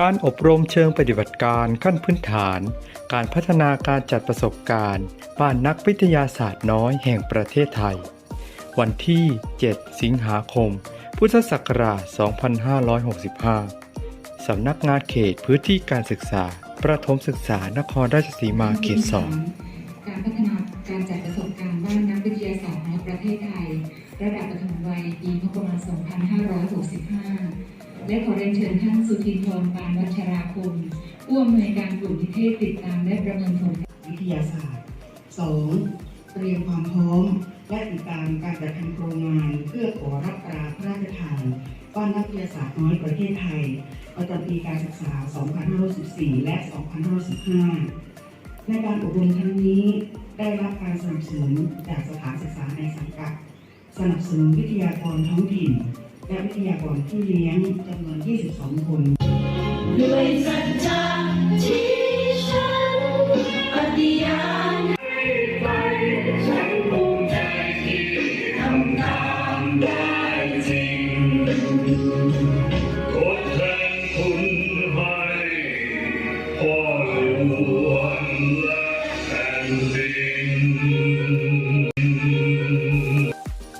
การอบรมเชิงปฏิบัติการขั้นพื้นฐาน การพัฒนาการจัดประสบการณ์ บ้านนักวิทยาศาสตร์น้อยแห่งประเทศไทย วันที่ 7 สิงหาคม พุทธศักราช 2565 สำนักงานเขตพื้นที่การศึกษา ประถมศึกษานครราชสีมาเขต 2 การพัฒนาการจัดประสบการณ์บ้านนักวิทยาศาสตร์ในประเทศไทย ระดับปฐมวัยปีงบประมาณ 2565 และขอเรียนเชิญท่านสุทินทรปานวัชราคุณผู้อำนวยการกลุ่มนิเทศติดตามและประเมินผลวิทยาศาสตร์ 2. เตรียมความพร้อม และติดตามการจัดทำโครงงาน เพื่อขอรับตราพระราชทานบ้านนักวิทยาศาสตร์น้อยประเทศไทย ประจำปีการศึกษา 2514และ 2515ในการอบรมครั้งนี้ได้รับการสนับสนุนจากสถานศึกษาในสังกัด สนับสนุนวิทยากรท้องถิ่น และวิทยากรที่เลี้ยงจำนวน 22 คนด้วยใจ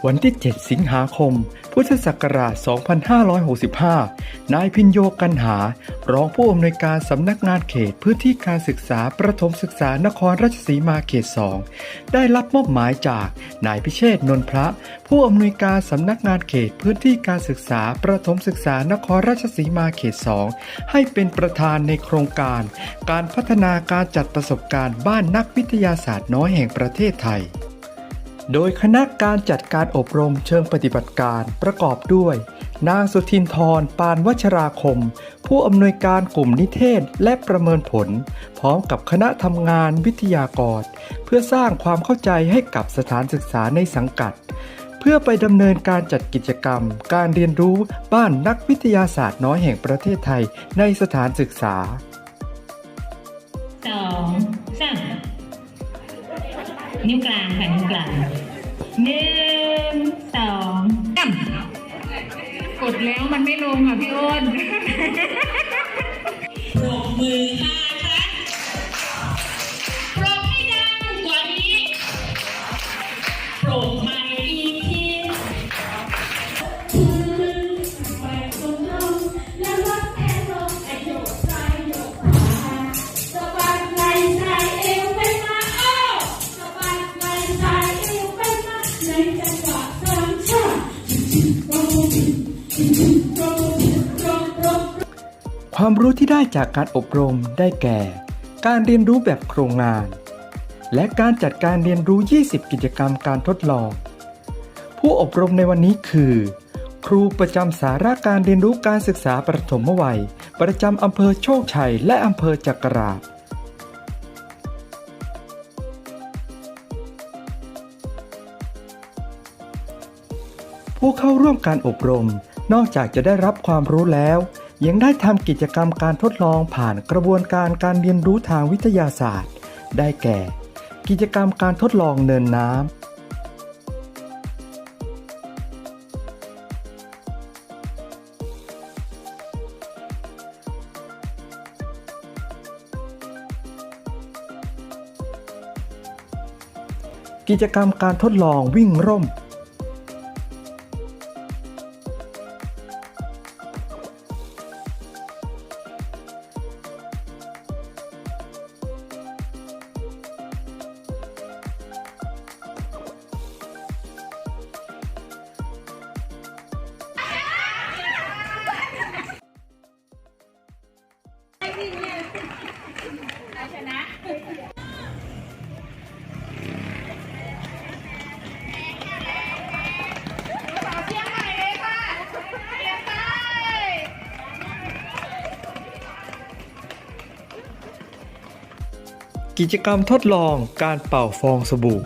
วันที่ 7 สิงหาคม พุทธศักราช 2565 นายพินโยกันหา รองผู้อำนวยการสำนักงานเขตพื้นที่การศึกษาประถมศึกษานครราชสีมาเขต 2 ได้รับมอบหมายจากนายพิเชษนนพระ ผู้อำนวยการสำนักงานเขตพื้นที่การศึกษาประถมศึกษานครราชสีมาเขต 2 ให้เป็นประธานในโครงการ การพัฒนาการจัดประสบการณ์บ้านนักวิทยาศาสตร์น้อยแห่งประเทศไทย โดยคณะการจัดการอบรมเชิงปฏิบัติการประกอบด้วย นางสุทินทรปานวัชราคม ผู้อำนวยการกลุ่มนิเทศและประเมินผล พร้อมกับคณะทำงานวิทยากร เพื่อสร้างความเข้าใจให้กับสถานศึกษาในสังกัด เพื่อไปดำเนินการจัดกิจกรรม การเรียนรู้บ้านนักวิทยาศาสตร์น้อยแห่งประเทศไทยในสถานศึกษาสองสาม นิ้วกลางค่ะนิ้วกลางหนึ่งสองสามกดแล้วมันไม่ลงค่ะพี่อ้น ความรู้ที่ได้จากการอบรมได้แก่ การเรียนรู้แบบโครงงาน และการจัดการเรียนรู้ 20 กิจกรรมการทดลอง ผู้อบรมในวันนี้คือ ครูประจำสาระการเรียนรู้การศึกษาประถมวัย ประจำอำเภอโชคชัย และอำเภอจักราชผู้เข้าร่วมการอบรม นอกจากจะได้รับความรู้แล้ว ยังได้ทำกิจกรรมการทดลองผ่านกระบวนการการเรียนรู้ทางวิทยาศาสตร์ ได้แก่ กิจกรรมการทดลองเนินน้ำกิจกรรมการทดลองวิ่งร่ม กิจกรรมทดลองการเป่าฟองสบู่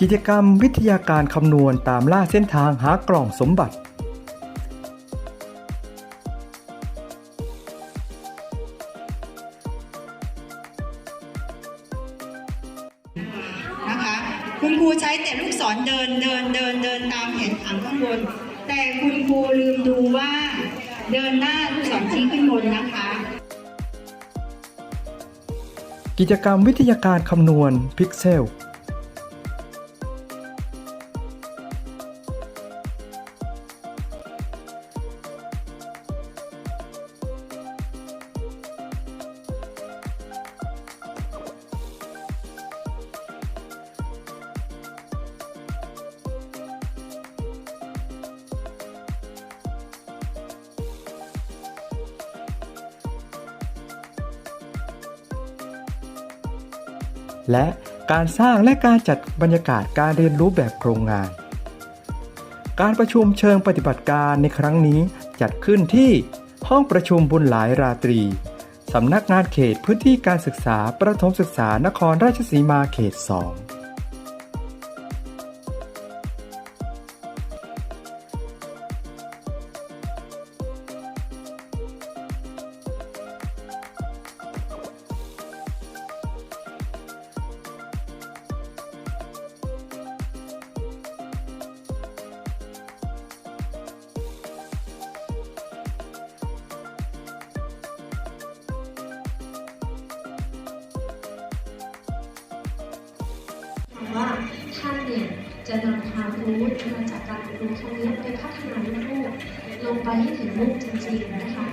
กิจกรรมวิทยาการคำนวณตามล่าเส้นทางหากล่องสมบัติ คุณครูใช้แต่ลูกศรเดินเดินเดินเดินตามแผนผังข้างบน แต่คุณครูลืมดูว่า เดินหน้าลูกศรชี้ขึ้นบนนะคะ กิจกรรมวิทยาการคำนวณพิกเซล และการสร้างและการจัดบรรยากาศการเรียนรู้แบบโครงงาน การประชุมเชิงปฏิบัติการในครั้งนี้จัดขึ้นที่ห้องประชุมบุญหลายราตรี สำนักงานเขตพื้นที่การศึกษาประถมศึกษานครราชสีมาเขต 2 ว่าท่านเนี่ยจะนำความรู้มาจากการเรียนรู้ครั้งนี้ไปพัฒนาลูกๆลงไปให้ถึงลูกจริงๆนะคะ